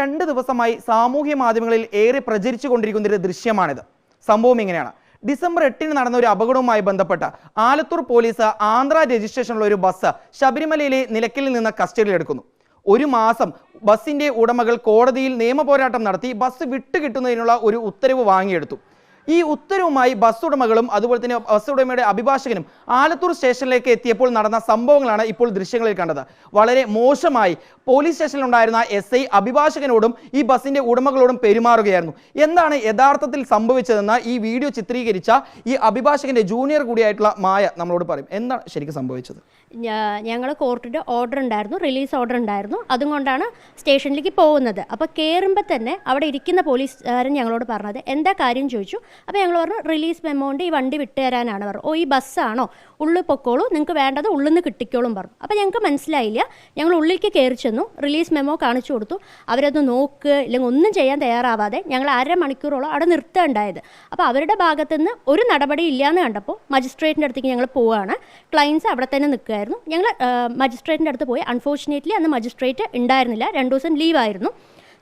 രണ്ട് ദിവസമായി സാമൂഹ്യ മാധ്യമങ്ങളിൽ ഏറെ പ്രചരിച്ചു കൊണ്ടിരിക്കുന്ന ഒരു ദൃശ്യമാണിത്. സംഭവം ഇങ്ങനെയാണ്. ഡിസംബർ എട്ടിന് നടന്ന ഒരു അപകടവുമായി ബന്ധപ്പെട്ട് ആലത്തൂർ പോലീസ് ആന്ധ്ര രജിസ്ട്രേഷനുള്ള ഒരു ബസ് ശബരിമലയിലെ നിലയ്ക്കലിൽ നിന്ന് കസ്റ്റഡിയിലെടുക്കുന്നു. ഒരു മാസം ബസിന്റെ ഉടമകൾ കോടതിയിൽ നിയമപോരാട്ടം നടത്തി ബസ് വിട്ടുകിട്ടുന്നതിനുള്ള ഒരു ഉത്തരവ് വാങ്ങിയെടുത്തു. ഈ ഉത്തരവുമായി ബസ് ഉടമകളും അതുപോലെ തന്നെ ബസ് ഉടമയുടെ അഭിഭാഷകനും ആലത്തൂർ സ്റ്റേഷനിലേക്ക് എത്തിയപ്പോൾ നടന്ന സംഭവങ്ങളാണ് ഇപ്പോൾ ദൃശ്യങ്ങളിൽ കണ്ടത്. വളരെ മോശമായി പോലീസ് സ്റ്റേഷനിലുണ്ടായിരുന്ന എസ് ഐ അഭിഭാഷകനോടും ഈ ബസ്സിന്റെ ഉടമകളോടും പെരുമാറുകയായിരുന്നു. എന്താണ് യഥാർത്ഥത്തിൽ സംഭവിച്ചതെന്ന് ഈ വീഡിയോ ചിത്രീകരിച്ച ഈ അഭിഭാഷകന്റെ ജൂനിയർ കൂടിയായിട്ടുള്ള മായ നമ്മളോട് പറയും. എന്താണ് ശരിക്കും സംഭവിച്ചത്? ഞങ്ങൾ കോർട്ടിന്റെ ഓർഡർ ഉണ്ടായിരുന്നു റിലീസ് ഓർഡർ ഉണ്ടായിരുന്നു. അതും കൊണ്ടാണ് സ്റ്റേഷനിലേക്ക് പോകുന്നത്. അപ്പോൾ കയറുമ്പോൾ തന്നെ അവിടെ ഇരിക്കുന്ന പോലീസുകാരൻ ഞങ്ങളോട് പറഞ്ഞത് എന്താ കാര്യം? ചോദിച്ചു. അപ്പോൾ ഞങ്ങൾ പറഞ്ഞു റിലീസ് മെമ്മോണ്ട് ഈ വണ്ടി വിട്ടുതരാനാണ് പറഞ്ഞു. ഓ ഈ ബസ്സാണോ? ഉള്ളിൽ പൊക്കോളൂ നിങ്ങൾക്ക് വേണ്ടത് ഉള്ളിൽ നിന്ന് കിട്ടിക്കോളും പറഞ്ഞു. അപ്പോൾ ഞങ്ങൾക്ക് മനസ്സിലായില്ല. ഞങ്ങൾ ഉള്ളിലേക്ക് കയറി ചെന്നു റിലീസ് മെമോ കാണിച്ചു കൊടുത്തു. അവരത് നോക്ക് ഇല്ലെങ്കിൽ ഒന്നും ചെയ്യാൻ തയ്യാറാവാതെ ഞങ്ങൾ അര മണിക്കൂറോളം അവിടെ നിർത്തുകയുണ്ടായത് അപ്പോൾ അവരുടെ ഭാഗത്തുനിന്ന് ഒരു നടപടി ഇല്ലയെന്ന് കണ്ടപ്പോൾ മജിസ്ട്രേറ്റിന്റെ അടുത്തേക്ക് ഞങ്ങൾ പോവുകയാണ് ക്ലയൻസ് അവിടെ തന്നെ നിൽക്കുകയായിരുന്നു. ഞങ്ങൾ മജിസ്ട്രേറ്റിന്റെ അടുത്ത് പോയി. അൺഫോർച്ചുനേറ്റ്ലി അന്ന് മജിസ്ട്രേറ്റ് ഉണ്ടായിരുന്നില്ല. രണ്ട് ദിവസം ലീവായിരുന്നു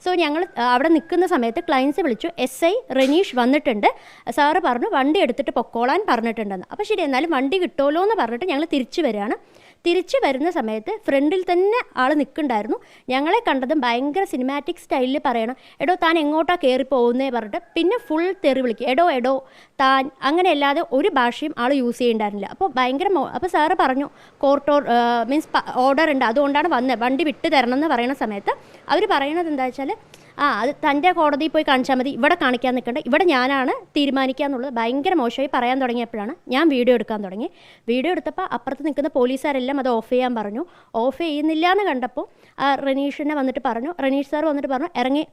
സോ ഞങ്ങൾ അവിടെ നിൽക്കുന്ന സമയത്ത് ക്ലയൻസ് വിളിച്ചു. എസ് ഐ റനീഷ് വന്നിട്ടുണ്ട്. സാറ് പറഞ്ഞു വണ്ടി എടുത്തിട്ട് പൊക്കോളാൻ പറഞ്ഞിട്ടുണ്ടെന്ന്. അപ്പോൾ ശരി എന്നാലും വണ്ടി കിട്ടുമല്ലോ എന്ന് പറഞ്ഞിട്ട് ഞങ്ങൾ തിരിച്ചു വരികയാണ്. തിരിച്ചു വരുന്ന സമയത്ത് ഫ്രണ്ടിൽ തന്നെ ആൾ നിൽക്കുന്നുണ്ടായിരുന്നു ഞങ്ങളെ കണ്ടതും ഭയങ്കര സിനിമാറ്റിക് സ്റ്റൈലിൽ പറയണം എടോ താൻ എങ്ങോട്ടാ കയറി പോകുന്നേ? പറഞ്ഞിട്ട് പിന്നെ ഫുൾ തെറി വിളിക്കും. എടോ എടോ താൻ അങ്ങനെ അല്ലാതെ ഒരു ഭാഷയും ആൾ യൂസ് ചെയ്യണ്ടായിരുന്നില്ല. അപ്പോൾ ഭയങ്കര അപ്പോൾ സാറ് പറഞ്ഞു കോർട്ട് മീൻസ് ഓർഡർ ഉണ്ട്. അതുകൊണ്ടാണ് വന്നത് വണ്ടി വിട്ടു തരണം എന്ന് പറയുന്ന സമയത്ത് അവർ പറയണത് എന്താ വെച്ചാൽ ആ അത് തന്റെ കോടതിയിൽ പോയി കാണിച്ചാൽ മതി. ഇവിടെ കാണിക്കാൻ നിൽക്കേണ്ട. ഇവിടെ ഞാനാണ് തീരുമാനിക്കുക എന്നുള്ളത് ഭയങ്കര മോശമായി പറയാൻ തുടങ്ങിയപ്പോഴാണ് ഞാൻ വീഡിയോ എടുക്കാൻ തുടങ്ങി. വീഡിയോ എടുത്തപ്പോൾ അപ്പുറത്ത് നിൽക്കുന്ന പോലീസുകാരെല്ലാം അത് ഓഫ് ചെയ്യാൻ പറഞ്ഞു. ഓഫ് ചെയ്യുന്നില്ല എന്ന് കണ്ടപ്പോൾ റനീഷിനെ വന്നിട്ട് പറഞ്ഞു. റനീഷ് സാർ വന്നിട്ട് പറഞ്ഞു ഇറങ്ങി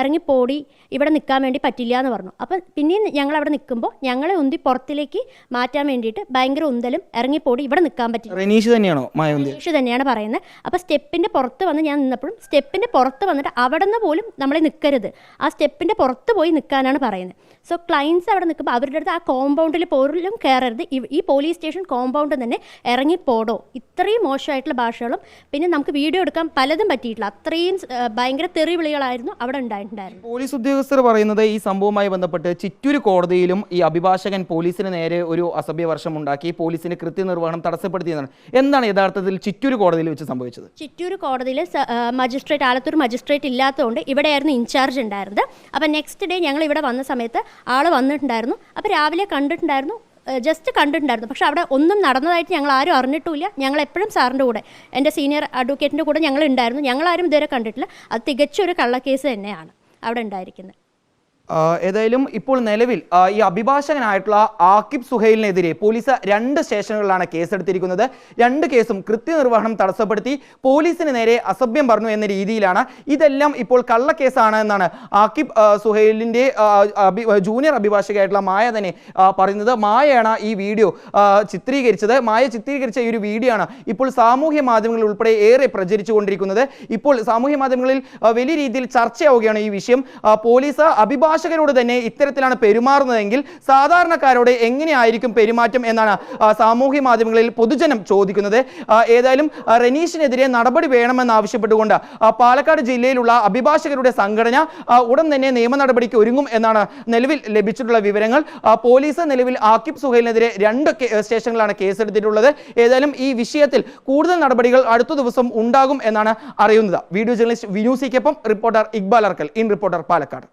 ഇറങ്ങിപ്പോടി ഇറങ്ങി പോടി. ഇവിടെ നിൽക്കാൻ വേണ്ടി പറ്റില്ല എന്ന് പറഞ്ഞു. അപ്പം പിന്നെയും ഞങ്ങൾ അവിടെ നിൽക്കുമ്പോൾ ഞങ്ങളെ ഉന്തി പുറത്തിലേക്ക് മാറ്റാൻ വേണ്ടിയിട്ട് ഭയങ്കര ഉന്തലും ഇറങ്ങിപ്പോടി ഇവിടെ നിൽക്കാൻ പറ്റില്ല റനീഷ് തന്നെയാണോ റനീഷ് തന്നെയാണ് പറയുന്നത്. അപ്പോൾ സ്റ്റെപ്പിന്റെ പുറത്ത് വന്ന് ഞാൻ നിന്നപ്പോഴും സ്റ്റെപ്പിന്റെ പുറത്ത് വന്നിട്ട് അവിടെ നിന്ന് പോലും നമ്മളെ നിൽക്കരുത് ആ സ്റ്റെപ്പിന്റെ പുറത്ത് പോയി നിൽക്കാനാണ് പറയുന്നത്. സോ ക്ലയൻസ് അവിടെ നിൽക്കുമ്പോൾ അവരുടെ അടുത്ത് ആ കോമ്പൗണ്ടിൽ പോലും കയറരുത് ഈ- പോലീസ് സ്റ്റേഷൻ കോമ്പൗണ്ട് തന്നെ ഇറങ്ങിപ്പോടോ ഇത്രയും മോശമായിട്ടുള്ള ഭാഷകളും പിന്നെ നമുക്ക് വീഡിയോ എടുക്കാൻ പലതും പറ്റിയിട്ടില്ല. അത്രയും ഭയങ്കര തെറി വിളികളായിരുന്നു അവിടെ ഉണ്ടായിട്ടുണ്ടായിരുന്നു പോലീസ് ഉദ്യോഗസ്ഥർ പറയുന്നത് ഈ സംഭവവുമായി ബന്ധപ്പെട്ട് ചിറ്റൂർ കോടതിയിലും ഈ അഭിഭാഷകൻ പോലീസിന് നേരെ ഒരു അസഭ്യവർഷം ഉണ്ടാക്കി പോലീസിന്റെ കൃത്യനിർവഹണം തടസ്സപ്പെടുത്തിയതാണ് എന്താണ് യഥാർത്ഥത്തിൽ ചിറ്റൂർ കോടതിയിൽ വെച്ച് സംഭവിച്ചത്? ചിറ്റൂർ കോടതിയിൽ മജിസ്ട്രേറ്റ് ആലത്തൂർ മജിസ്ട്രേറ്റ് ഇല്ലാത്തതുകൊണ്ട് ഇവിടെയായിരുന്നു ഇൻചാർജ് ഉണ്ടായിരുന്നത്. അപ്പോൾ നെക്സ്റ്റ് ഡേ ഞങ്ങൾ ഇവിടെ വന്ന സമയത്ത് ആൾ വന്നിട്ടുണ്ടായിരുന്നു. അപ്പോൾ രാവിലെ കണ്ടിട്ടുണ്ടായിരുന്നു ജസ്റ്റ് കണ്ടിട്ടുണ്ടായിരുന്നു. പക്ഷേ അവിടെ ഒന്നും നടന്നതായിട്ട് ഞങ്ങൾ ആരും അറിഞ്ഞിട്ടില്ല ഞങ്ങൾ എപ്പോഴും സാറിന്റെ കൂടെ എന്റെ സീനിയർ അഡ്വക്കേറ്റിന്റെ കൂടെ ഞങ്ങൾ ഉണ്ടായിരുന്നു. ഞങ്ങളാരും ഇതുവരെ കണ്ടിട്ടില്ല. അത് തികച്ചൊരു കള്ളക്കേസ് തന്നെയാണ് അവിടെ ഉണ്ടായിരിക്കുന്നത്. ഏതായാലും ഇപ്പോൾ നിലവിൽ ഈ അഭിഭാഷകനായിട്ടുള്ള ആക്കിബ് സുഹൈലിനെതിരെ പോലീസ് രണ്ട് സ്റ്റേഷനുകളിലാണ് കേസെടുത്തിരിക്കുന്നത്. രണ്ട് കേസും കൃത്യനിർവഹണം തടസ്സപ്പെടുത്തി പോലീസിന് നേരെ അസഭ്യം പറഞ്ഞു എന്ന രീതിയിലാണ്. ഇതെല്ലാം ഇപ്പോൾ കള്ളക്കേസാണ് എന്നാണ് ആക്കിബ് സുഹൈലിന്റെ ജൂനിയർ അഭിഭാഷകയായിട്ടുള്ള മായ തന്നെ പറയുന്നത്. മായയാണ് ഈ വീഡിയോ ചിത്രീകരിച്ചത്. മായ ചിത്രീകരിച്ച ഈ ഒരു വീഡിയോ ആണ് ഇപ്പോൾ സാമൂഹ്യ മാധ്യമങ്ങളിൽ ഉൾപ്പെടെ ഏറെ പ്രചരിച്ചുകൊണ്ടിരിക്കുന്നത് ഇപ്പോൾ സാമൂഹ്യ മാധ്യമങ്ങളിൽ വലിയ രീതിയിൽ ചർച്ചയാവുകയാണ് ഈ വിഷയം. പോലീസ് പോലീസ് അഭിഭാഷകരോട് തന്നെ ഇത്തരത്തിലാണ് പെരുമാറുന്നതെങ്കിൽ സാധാരണക്കാരോട് എങ്ങനെയായിരിക്കും പെരുമാറ്റം എന്നാണ് സാമൂഹ്യ മാധ്യമങ്ങളിൽ പൊതുജനം ചോദിക്കുന്നത്. ഏതായാലും റനീഷിനെതിരെ നടപടി വേണമെന്ന് ആവശ്യപ്പെട്ടുകൊണ്ട് പാലക്കാട് ജില്ലയിലുള്ള അഭിഭാഷകരുടെ സംഘടന ഉടൻ തന്നെ നിയമ നടപടിക്ക് ഒരുങ്ങും എന്നാണ് നിലവിൽ ലഭിച്ചിട്ടുള്ള വിവരങ്ങൾ. പോലീസ് നിലവിൽ ആക്കിബ് സുഹൈലിനെതിരെ രണ്ട് സ്റ്റേഷനിലാണ് കേസെടുത്തിട്ടുള്ളത്. ഏതായാലും ഈ വിഷയത്തിൽ കൂടുതൽ നടപടികൾ അടുത്ത ദിവസം ഉണ്ടാകും എന്നാണ് അറിയുന്നത്. Video journalist വിനൂസിക്കൊപ്പം reporter Iqbal Arakkal in reporter Palakkad.